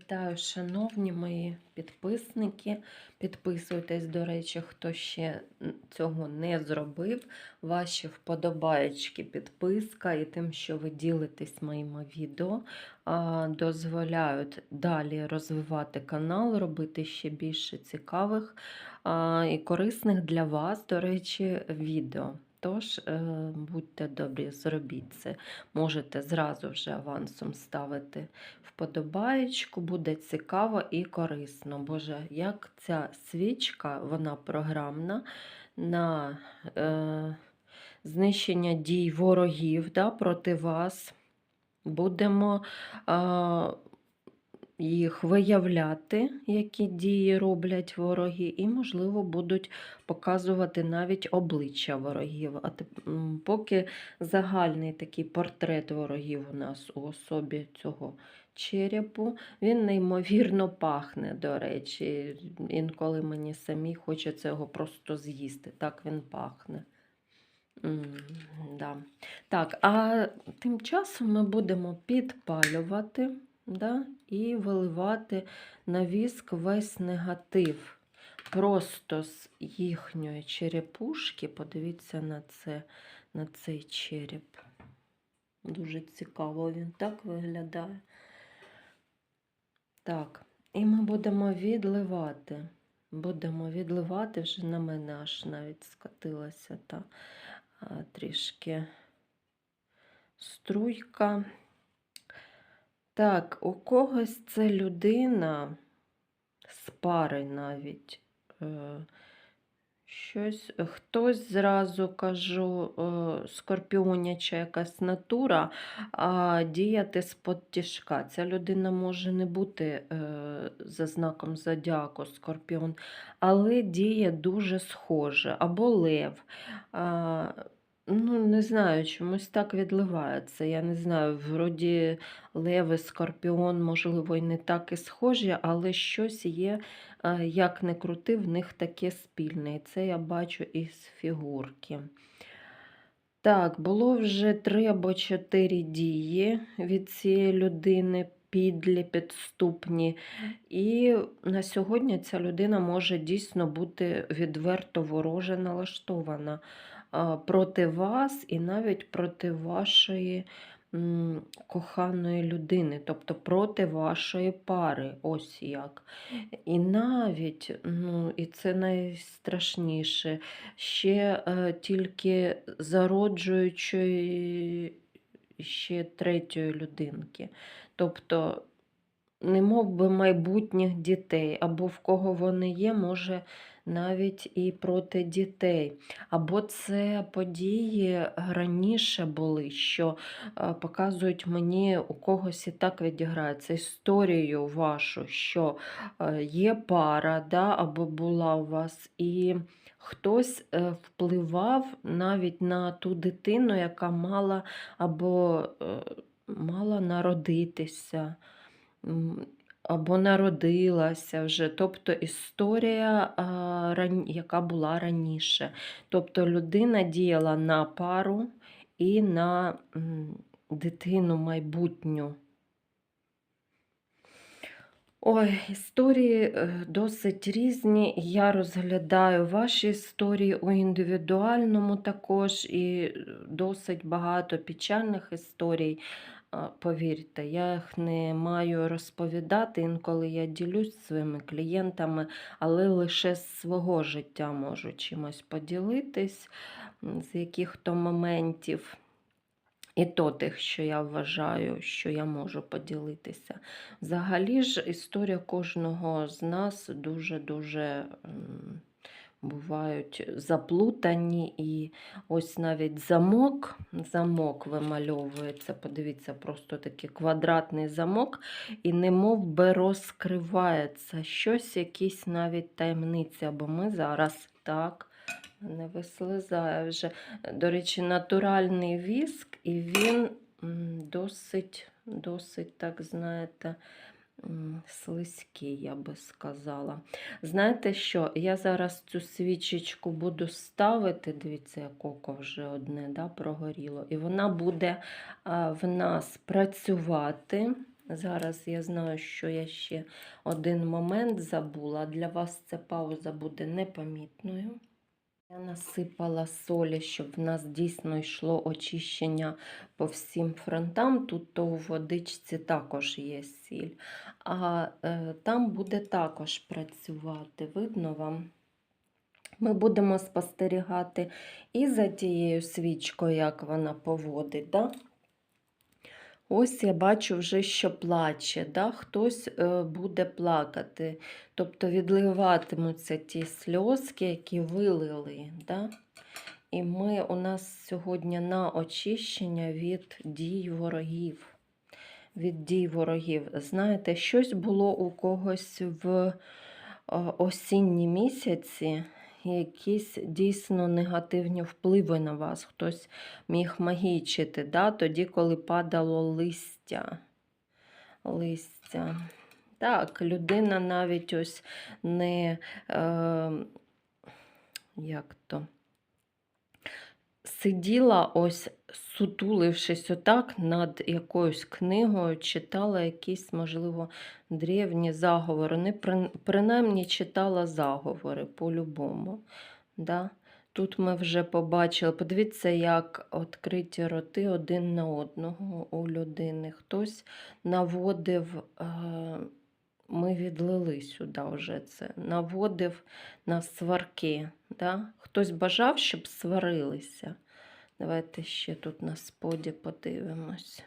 Вітаю, шановні мої підписники. Підписуйтесь, до речі, хто ще цього не зробив. Ваші вподобаєчки, підписка і тим, що ви ділитесь моїми відео, дозволяють далі розвивати канал, робити ще більше цікавих і корисних для вас, до речі, відео. Тож, е, будьте добрі, зробіть це. Можете зразу вже авансом ставити вподобаєчку, буде цікаво і корисно. Боже, як ця свічка, вона програмна на е, знищення дій ворогів да, проти вас. Будемо е, їх виявляти, які дії роблять вороги, і, можливо, будуть показувати навіть обличчя ворогів. А поки загальний такий портрет ворогів у нас у особі цього черепу, він неймовірно пахне, до речі. Інколи мені самі хочеться його просто з'їсти. Так він пахне. М, да. Так, а тим часом ми будемо підпалювати да, і виливати на віск весь негатив. Просто з їхньої черепушки. Подивіться на це, на цей череп. Дуже цікаво він так виглядає. Так, і ми будемо відливати. Будемо відливати, вже на мене аж навіть скотилася та а, трішки струйка. Так, у когось це людина з пари навіть. Е, щось, хтось зразу кажу, е, скорпіоняча якась натура, а діяти з-под тяжка. Ця людина може не бути е, за знаком зодіаку скорпіон, але діє дуже схоже. Або лев. Ну, не знаю, чомусь так відливається. Я не знаю, вроді леви, скорпіон, можливо, і не так і схожі, але щось є, е, як не крути, в них таке спільне. І це я бачу із фігурки. Так, було вже три або чотири дії від цієї людини, підлі, підступні. І на сьогодні ця людина може дійсно бути відверто вороже налаштована проти вас і навіть проти вашої коханої людини, тобто проти вашої пари. Ось як. І навіть, ну, і це найстрашніше, ще е, тільки зароджуючої ще третьої людинки. Тобто, не мов би майбутніх дітей, або в кого вони є, може навіть і проти дітей. Або це події раніше були, що е, показують мені у когось і так відіграється історію вашу, що е, є пара, да, або була у вас, і хтось е, впливав навіть на ту дитину, яка мала або мала народитися. Або народилася вже, тобто історія, яка була раніше. Тобто людина діяла на пару і на дитину майбутню. Ой, історії е, досить різні. Я розглядаю ваші історії у індивідуальному також, і е, досить багато печальних історій. Повірте, я їх не маю розповідати, інколи я ділюсь своїми клієнтами, але лише з свого життя можу чимось поділитись, з яких-то моментів. І то тих, що я вважаю, що я можу поділитися. Взагалі ж історія кожного з нас дуже-дуже бувають заплутані. І ось навіть замок, замок вимальовується, подивіться, просто такий квадратний замок, і немов би розкривається щось, якісь навіть таємниці, бо ми зараз так. Не вислизає вже. До речі, натуральний віск, і він досить, досить, так знаєте, слизький, я би сказала. Знаєте що? Я зараз цю свічечку буду ставити, дивіться, як око вже одне да, прогоріло, і вона буде а, в нас працювати. Зараз я знаю, що я ще один момент забула. Для вас ця пауза буде непомітною. Я насипала солі, щоб в нас дійсно йшло очищення по всім фронтам. Тут то у водичці також є сіль. А е, там буде також працювати. Видно вам? Ми будемо спостерігати і за тією свічкою, як вона поводить. Да? Ось я бачу вже, що плаче, да? хтось е, буде плакати, тобто відливатимуться ті сльозки, які вилили. Да? І ми у нас сьогодні на очищення від дій ворогів. Від дій ворогів. Знаєте, щось було у когось в е, осінні місяці, якісь дійсно негативні впливи на вас. Хтось міг магічити, да? тоді, коли падало листя. листя. Так, людина навіть ось не е, як то, сиділа ось сутулившись отак над якоюсь книгою, читала якісь, можливо, древні заговори. Не принаймні читала заговори по-любому. Да? Тут ми вже побачили, подивіться, як відкриті роти один на одного у людини. Хтось наводив, е, ми відлили сюди вже це, наводив на сварки. Да? Хтось бажав, щоб сварилися. Давайте ще тут на споді подивимось,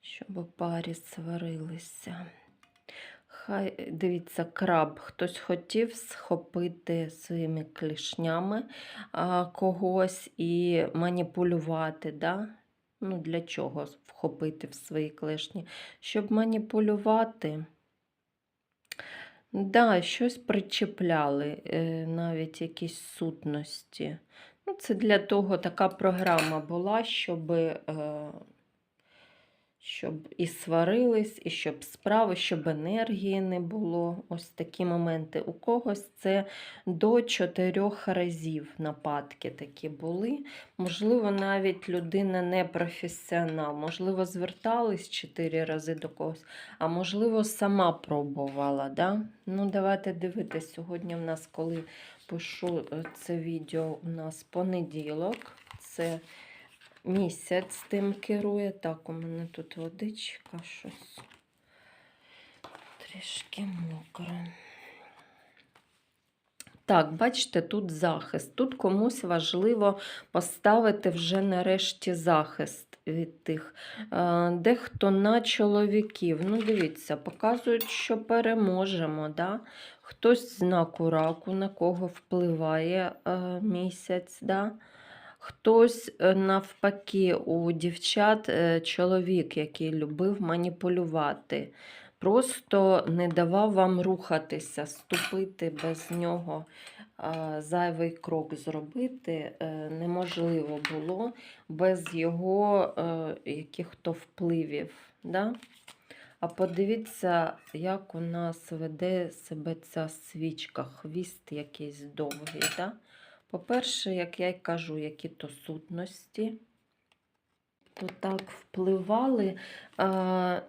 щоб у парі сварилися. Хай дивіться, краб. Хтось хотів схопити своїми клішнями а, когось і маніпулювати. Да? Ну, для чого вхопити в свої клешні? Щоб маніпулювати. Да, щось причепляли, е, навіть якісь сутності. Ну, це для того така програма була, щоб, е, щоб і сварились, і щоб справи, щоб енергії не було. Ось такі моменти. У когось це до чотирьох разів нападки такі були. Можливо, навіть людина не професіонал, можливо, звертались чотири рази до когось, а можливо, сама пробувала. Да? Ну, давайте дивитися. Сьогодні в нас, коли пишу е, це відео, у нас понеділок. Це місяць тим керує. Так, у мене тут водичка, щось трішки мокро. Так, бачите, тут захист. Тут комусь важливо поставити вже нарешті захист від тих. Е, Дехто на чоловіків. Ну, дивіться, показують, що переможемо. Да? Хтось знаку раку, на кого впливає е, місяць. Да? Хтось е, навпаки у дівчат е, чоловік, який любив маніпулювати. Просто не давав вам рухатися, ступити без нього, зайвий крок зробити е, неможливо було без його яких-то впливів. Да? А подивіться, як у нас веде себе ця свічка, хвіст якийсь довгий. Да? По-перше, як я й кажу, які то сутності то так впливали,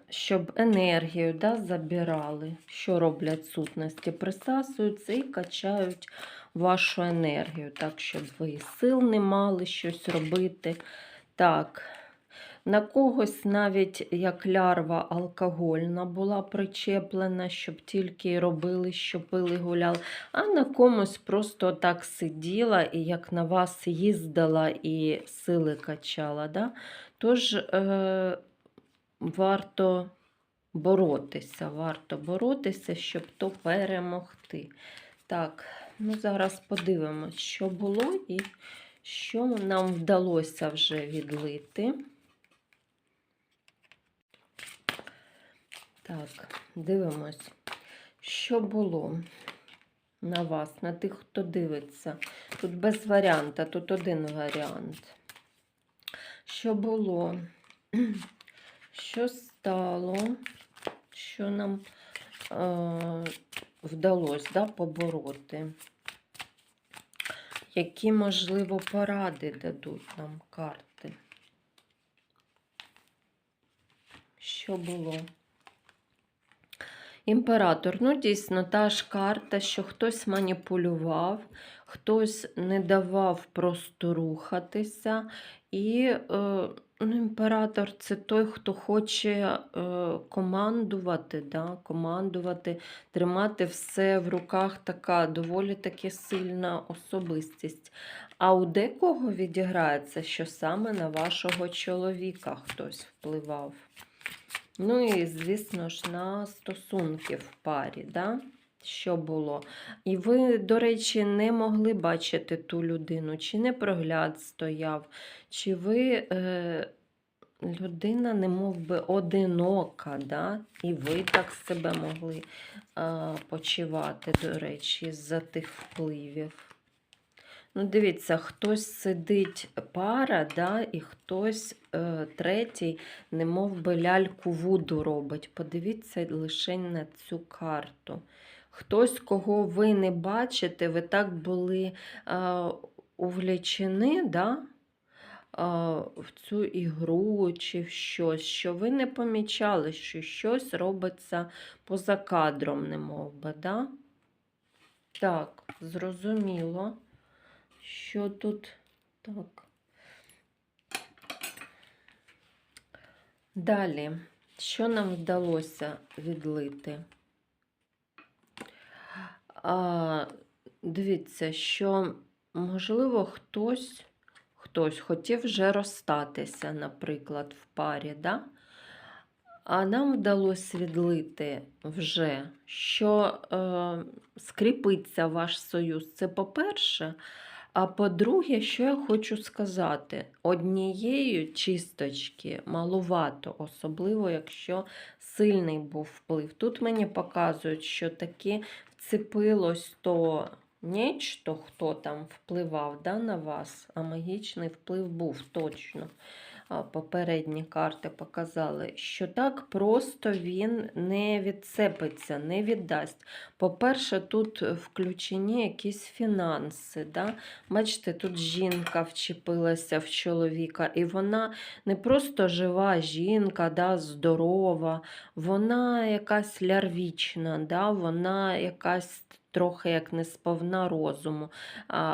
щоб енергію да, забирали. Що роблять сутності? Присасуються і качають вашу енергію, так, щоб ви сил не мали щось робити. Так. На когось навіть як лярва алкогольна була причеплена, щоб тільки робили, що пили, гуляли, а на комусь просто так сиділа і як на вас їздила і сили качала. Да? Тож е, варто боротися, варто боротися, щоб то перемогти. Так, ну зараз подивимось, що було і що нам вдалося вже відлити. Так, дивимось, що було на вас, на тих, хто дивиться. Тут без варіанта, тут один варіант. Що було? Що стало? Що нам е, вдалося да, побороти? Які, можливо, поради дадуть нам карти? Що було. Імператор, ну дійсно, та ж карта, що хтось маніпулював, хтось не давав просто рухатися. І е, ну, імператор це той, хто хоче е, командувати, да? командувати, тримати все в руках, така доволі таки сильна особистість. А у декого відіграється, що саме на вашого чоловіка хтось впливав. Ну і, звісно ж, на стосунки в парі, да? що було. І ви, до речі, не могли бачити ту людину, чи не прогляд стояв, чи ви е, людина, не мов би, одинока, да? і ви так себе могли е, почувати, до речі, з-за тих впливів. Ну, дивіться, хтось сидить пара, да, і хтось е, третій, не мов би ляльку вуду робить. Подивіться лише на цю карту. Хтось, кого ви не бачите, ви так були е, увлічені, да? е, в цю ігру чи в щось, що ви не помічали, що щось робиться поза кадром, не мов би, да? Так, зрозуміло. Що тут так? Далі, що нам вдалося відлити? А, Дивіться, що, можливо, хтось хтось хотів вже розстатися, наприклад, в парі, да? а нам вдалося відлити вже, що е, скріпиться ваш союз. Це по-перше. А по-друге, що я хочу сказати, однієї чисточки малувато, особливо, якщо сильний був вплив. Тут мені показують, що таки вцепилось то нечто, хто там впливав да, на вас, а магічний вплив був точно. Попередні карти показали, що так просто він не відцепиться, не віддасть. По-перше, тут включені якісь фінанси. Да? Бачите, тут жінка вчепилася в чоловіка, і вона не просто жива жінка, да, здорова, вона якась лярвічна, да? вона якась трохи як не сповна розуму,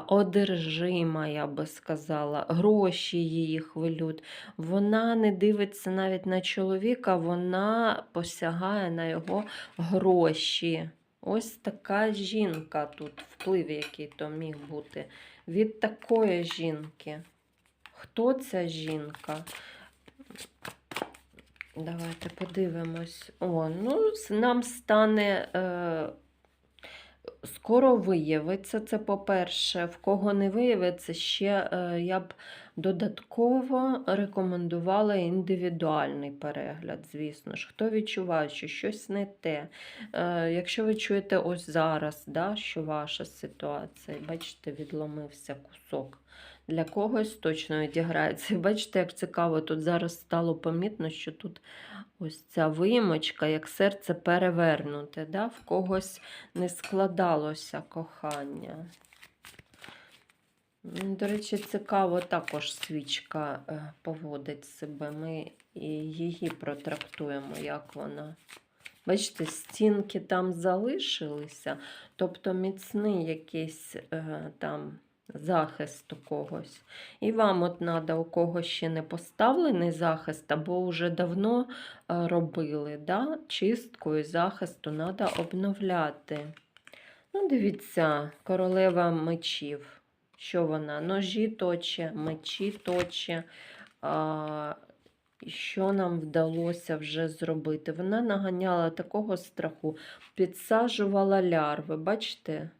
одержима, я би сказала, гроші її хвилюють. Вона не дивиться навіть на чоловіка, вона посягає на його гроші. Ось така жінка тут, вплив, який то міг бути. Від такої жінки. Хто ця жінка? Давайте подивимось. О, ну, нам стане. Е, Скоро виявиться це, по-перше, в кого не виявиться, ще е, я б додатково рекомендувала індивідуальний перегляд, звісно ж. Хто відчуває, що щось не те. Е, Якщо ви чуєте ось зараз, да, що ваша ситуація, бачите, відломився кусок. Для когось точно відіграється. Бачите, як цікаво, тут зараз стало помітно, що тут ось ця вимочка, як серце перевернуте. Да? В когось не складалося кохання. До речі, цікаво, також свічка е, поводить себе. Ми її протрактуємо, як вона. Бачите, стінки там залишилися, тобто міцний якийсь е, там захист у когось. І вам от треба, у кого ще не поставлений захист, або вже давно е, робили. да? Чистку і захисту треба обновляти. Ну, дивіться, королева мечів. Що вона? Ножі точе, мечі точе. А, що нам вдалося вже зробити? Вона наганяла такого страху, підсаджувала лярви. Бачите?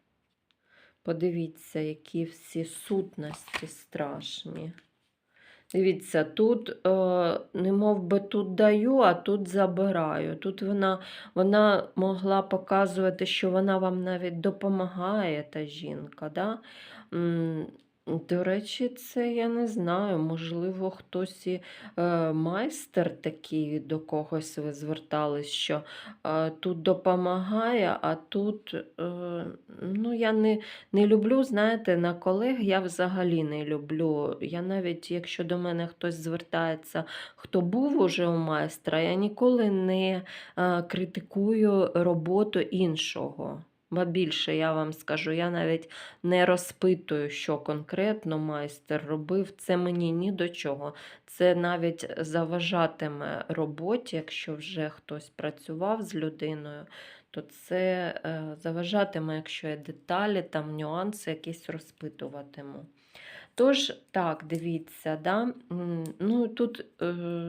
Подивіться, які всі сутності страшні. Дивіться, тут, е, не мов би тут даю, а тут забираю. Тут вона вона могла показувати, що вона вам навіть допомагає, та жінка. Да? До речі, це я не знаю. Можливо, хтось і е, майстер такий, до когось ви звертались, що е, тут допомагає, а тут, е, ну, я не, не люблю, знаєте, на колег я взагалі не люблю. Я навіть, якщо до мене хтось звертається, хто був уже у майстра, я ніколи не е, критикую роботу іншого. Ба більше я вам скажу, я навіть не розпитую, що конкретно майстер робив. Це мені ні до чого. Це навіть заважатиме роботі, якщо вже хтось працював з людиною, то це е, заважатиме, якщо я деталі, там нюанси якісь розпитуватиму. Тож, так, дивіться, да? ну тут е,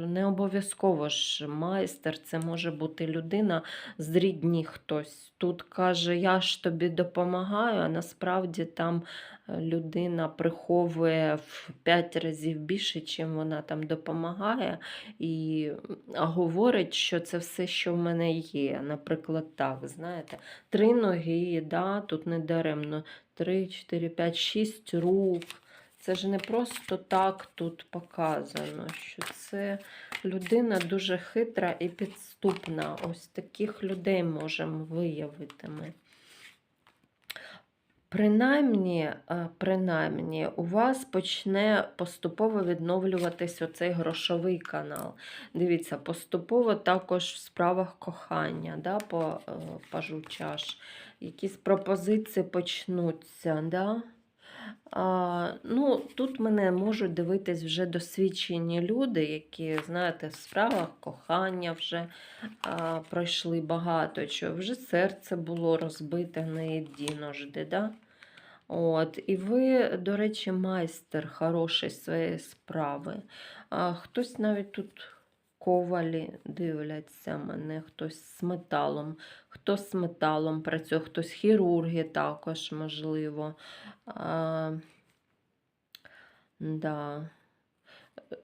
не обов'язково ж майстер, це може бути людина з рідні хтось. Тут каже, я ж тобі допомагаю, а насправді там е, людина приховує в 5 разів більше, чим вона там допомагає, і говорить, що це все, що в мене є. Наприклад, так, знаєте, три ноги, да, тут не даремно, 3, 4, 5, 6 рук. Це ж не просто так тут показано, що це людина дуже хитра і підступна. Ось таких людей можемо виявити ми. Принаймні, е, принаймні, у вас почне поступово відновлюватись оцей грошовий канал. Дивіться, поступово також в справах кохання, да, по е, пажу чаш. Якісь пропозиції почнуться. Да? Ну, тут мене можуть дивитись вже досвідчені люди, які, знаєте, в справах кохання вже а, пройшли багато чого. Вже серце було розбите не єдиножди. Да? От, і ви, до речі, майстер хороший своєї справи. А, хтось навіть тут ковалі дивляться мене, хтось з металом, хто з металом працює, хтось хірурги також, можливо. А, да.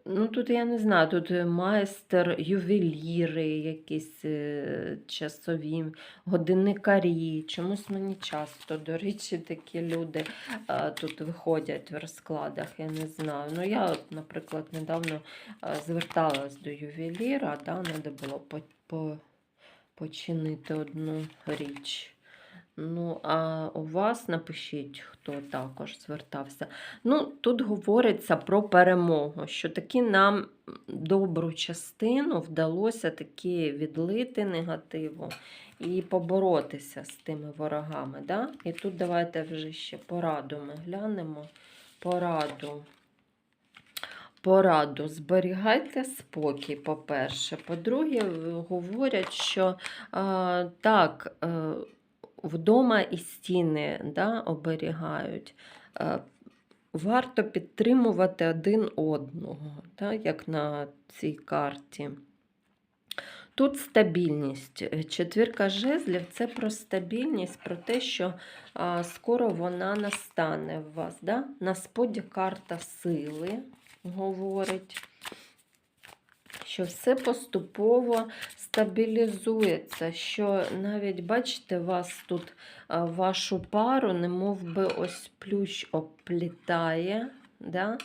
Ну, тут я не знаю, тут е, майстер, ювеліри, якісь е, часові, годинникарі. Чомусь мені часто, до речі, такі люди е, тут виходять в розкладах, я не знаю. Ну, я, от, наприклад, недавно зверталась до ювеліра, да, треба було по, по, починити одну річ. Ну, а у вас напишіть, хто також звертався. Ну, тут говориться про перемогу, що таки нам добру частину вдалося таки відлити негативу і поборотися з тими ворогами. Да? І тут давайте вже ще пораду ми глянемо. Пораду. Пораду. Зберігайте спокій, по-перше. По-друге, говорять, що а, так. А, вдома і стіни да, оберігають. Е, Варто підтримувати один одного, да, як на цій карті. Тут стабільність. Четвірка жезлів це про стабільність, про те, що а, скоро вона настане в вас. Да? На споді карта сили говорить що все поступово стабілізується, що навіть, бачите, вас тут вашу пару, немов би ось плющ оплітає, да?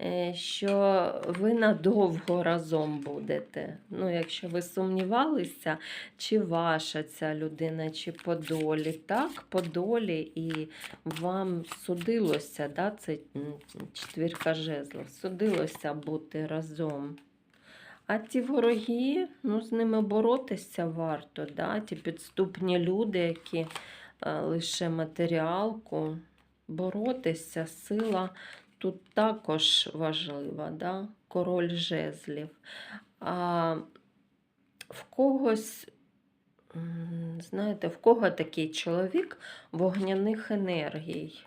Е, що ви надовго разом будете. Ну, Якщо ви сумнівалися, чи ваша ця людина, чи по долі. Так, по долі, і вам судилося, да, це четвірка жезлов, судилося бути разом. А ті вороги, ну, з ними боротися варто. да? Ті підступні люди, які е, лише матеріалку, боротися, сила тут також важлива, да? король жезлів. А в когось, знаєте, в кого такий чоловік вогняних енергій.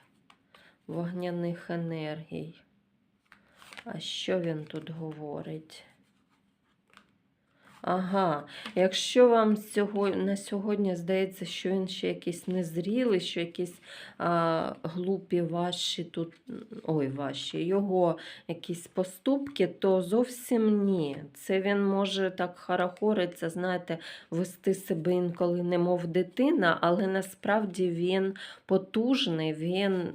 Вогняних енергій. А що він тут говорить? Ага, якщо вам сьогодні, на сьогодні здається, що він ще якийсь незрілий, що якісь а, глупі ваші тут, ой, ваші, його якісь поступки, то зовсім ні. Це він може так харахориться, знаєте, вести себе інколи, немов дитина, але насправді він потужний, він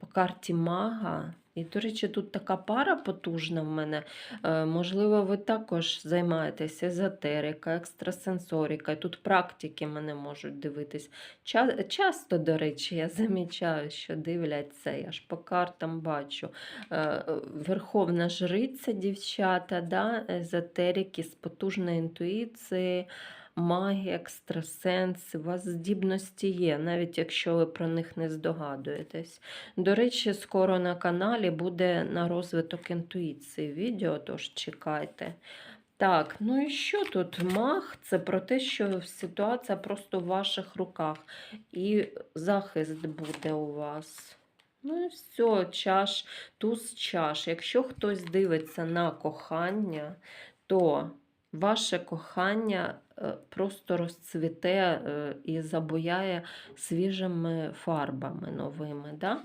по карті мага. І, до речі, тут така пара потужна в мене. Е, Можливо, ви також займаєтеся езотерика, екстрасенсорика. І Тут практики мене можуть дивитись. Часто, до речі, я замічаю, що дивляться, я ж по картам бачу. Е, Верховна жриця, дівчата, да? езотерики з потужною інтуїцією. Магія, екстрасенси, у вас здібності є, навіть якщо ви про них не здогадуєтесь. До речі, скоро на каналі буде на розвиток інтуїції відео, тож чекайте. Так, ну і що тут? Маг це про те, що ситуація просто в ваших руках, і захист буде у вас. Ну і все, чаш, туз чаш. Якщо хтось дивиться на кохання, то ваше кохання просто розцвіте е, і забуяє свіжими фарбами новими. Да?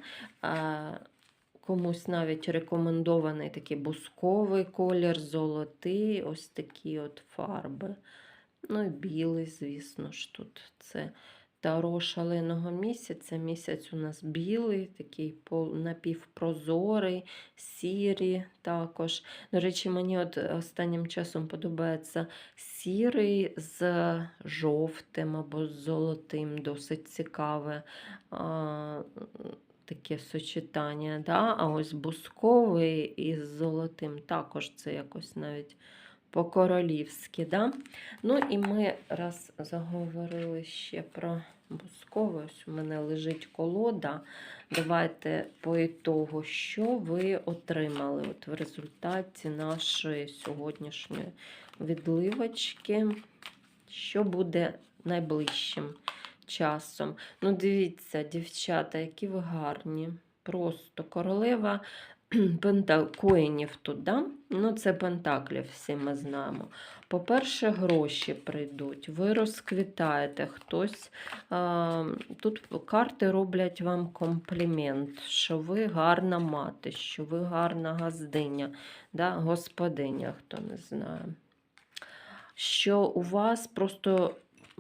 Комусь навіть рекомендований такий бусковий колір, золотий, ось такі от фарби. Ну і білий, звісно ж, тут це таро шаленого місяця. Місяць у нас білий, такий напівпрозорий, сірі також. До речі, мені от останнім часом подобається сірий з жовтим або з золотим, досить цікаве. Таке сочетання. Да? А ось бусковий із золотим також це якось навіть по-королівськи. Да? Ну і ми раз заговорили ще про бускове. Ось у мене лежить колода. Давайте по ітогу, що ви отримали от в результаті нашої сьогоднішньої відливочки, що буде найближчим часом. Ну, дивіться, дівчата, які ви гарні. Просто королева. коїнів тут, да? Ну, це пентаклів, всі ми знаємо. По-перше, гроші прийдуть, ви розквітаєте хтось. А, тут карти роблять вам комплімент, що ви гарна мати, що ви гарна газдиня, да? господиня, хто не знає. Що у вас просто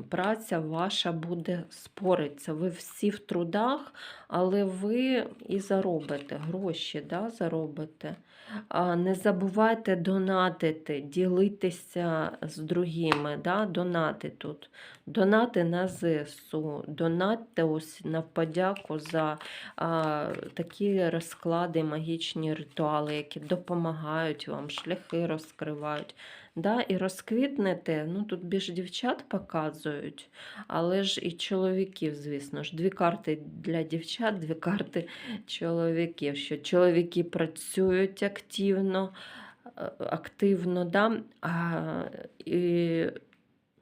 праця ваша буде спориться. Ви всі в трудах, але ви і заробите гроші, да, заробите. Не забувайте донатити, ділитися з другими, да, донати тут. Донати на ЗСУ, донатьте ось на подяку за а, такі розклади, магічні ритуали, які допомагають вам, шляхи розкривають. Да, і розквітнете, ну тут більш дівчат показують, але ж і чоловіків, звісно ж. Дві карти для дівчат, дві карти чоловіків. Що чоловіки працюють активно, е, активно, да, а, і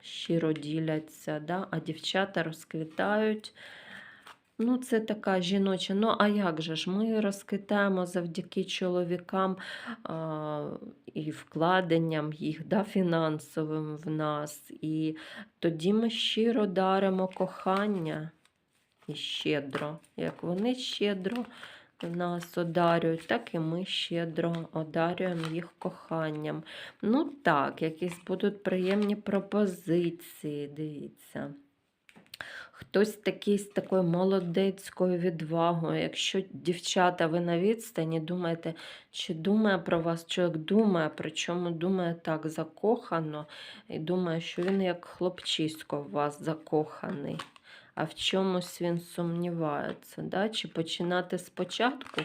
щиро діляться, да, а дівчата розквітають. Ну, це така жіноча. Ну, а як же ж? Ми розквітаємо завдяки чоловікам а, і вкладенням їх да, фінансовим в нас. І тоді ми щиро даримо кохання і щедро. Як вони щедро нас одарюють, так і ми щедро одарюємо їх коханням. Ну так, якісь будуть приємні пропозиції, дивіться. Хтось такий з такою молодецькою відвагою. Якщо дівчата, ви на відстані, думаєте, чи думає про вас чоловік думає, причому думає так закохано, і думає, що він як хлопчисько в вас закоханий, а в чомусь він сумнівається. Да? Чи починати спочатку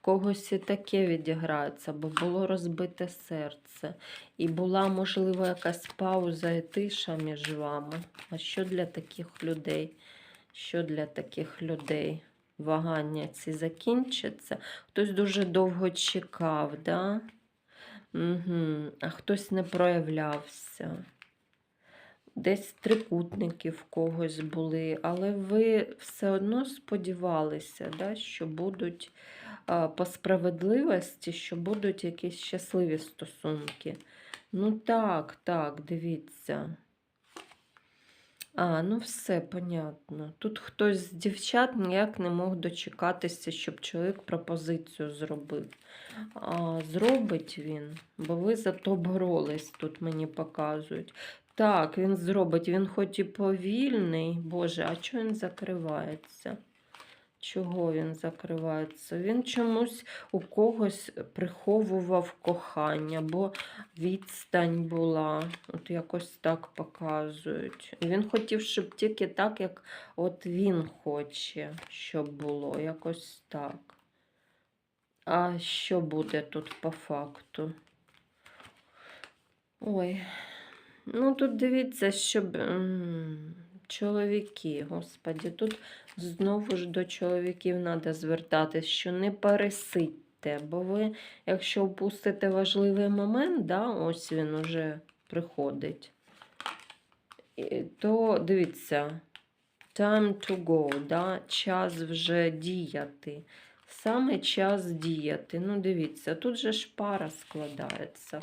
когось і таке відіграється, бо було розбите серце. І була, можливо, якась пауза і тиша між вами. А що для таких людей? Що для таких людей? Вагання ці закінчаться. Хтось дуже довго чекав, да? Угу. а хтось не проявлявся. Десь трикутники в когось були, але ви все одно сподівалися, да, що будуть по справедливості, що будуть якісь щасливі стосунки. Ну так, так, дивіться. А, ну все понятно. Тут хтось з дівчат ніяк не мог дочекатися, щоб чоловік пропозицію зробив. А, зробить він, бо ви за то боролись, тут мені показують. Так, він зробить, він хоч і повільний, Боже, а чого він закривається? Чого він закривається? Він чомусь у когось приховував кохання, бо відстань була. От якось так показують. Він хотів, щоб тільки так, як от він хоче, щоб було. Якось так. А що буде тут по факту? Ой. Ну, тут дивіться, щоб чоловіки, господі, тут знову ж до чоловіків треба звертатись, що не пересидьте, бо ви, якщо впустите важливий момент, да, ось він уже приходить, то дивіться, time to go, да, час вже діяти. Саме час діяти. Ну, дивіться, тут же ж пара складається.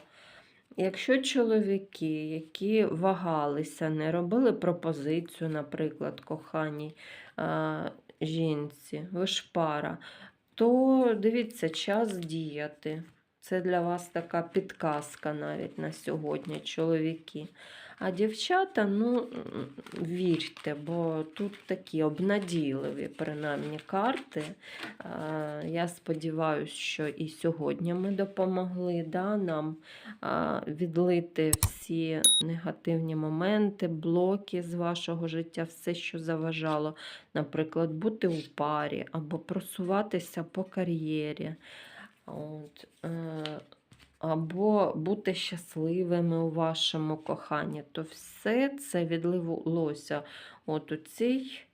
Якщо чоловіки, які вагалися, не робили пропозицію, наприклад, коханій жінці, ви ж пара, то дивіться, час діяти. Це для вас така підказка навіть на сьогодні, чоловіки. А дівчата, ну, вірте, бо тут такі обнадійливі, принаймні, карти. Я сподіваюся, що і сьогодні ми допомогли да, нам відлити всі негативні моменти, блоки з вашого життя, все, що заважало, наприклад, бути у парі або просуватися по кар'єрі. От, е, або бути щасливими у вашому коханні, то все це відлилося от у цій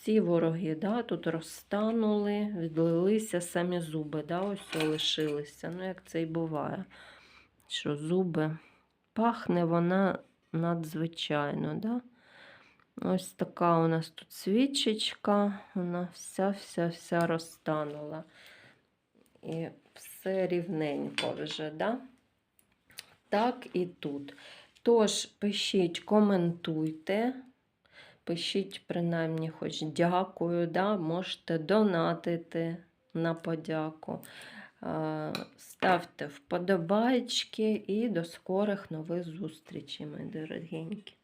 всі вороги да, тут розтанули, відлилися самі зуби, да, ось лишилися. Ну, як це і буває. Що зуби пахне вона надзвичайно. Да? Ось така у нас тут свічечка, вона вся-вся-вся розтанула. І все рівненько вже, да? Так і тут. Тож, пишіть, коментуйте. Пишіть, принаймні, хоч дякую, да? можете донатити на подяку. Е, Ставте вподобайки і до скорих нових зустрічей, мої дорогенькі.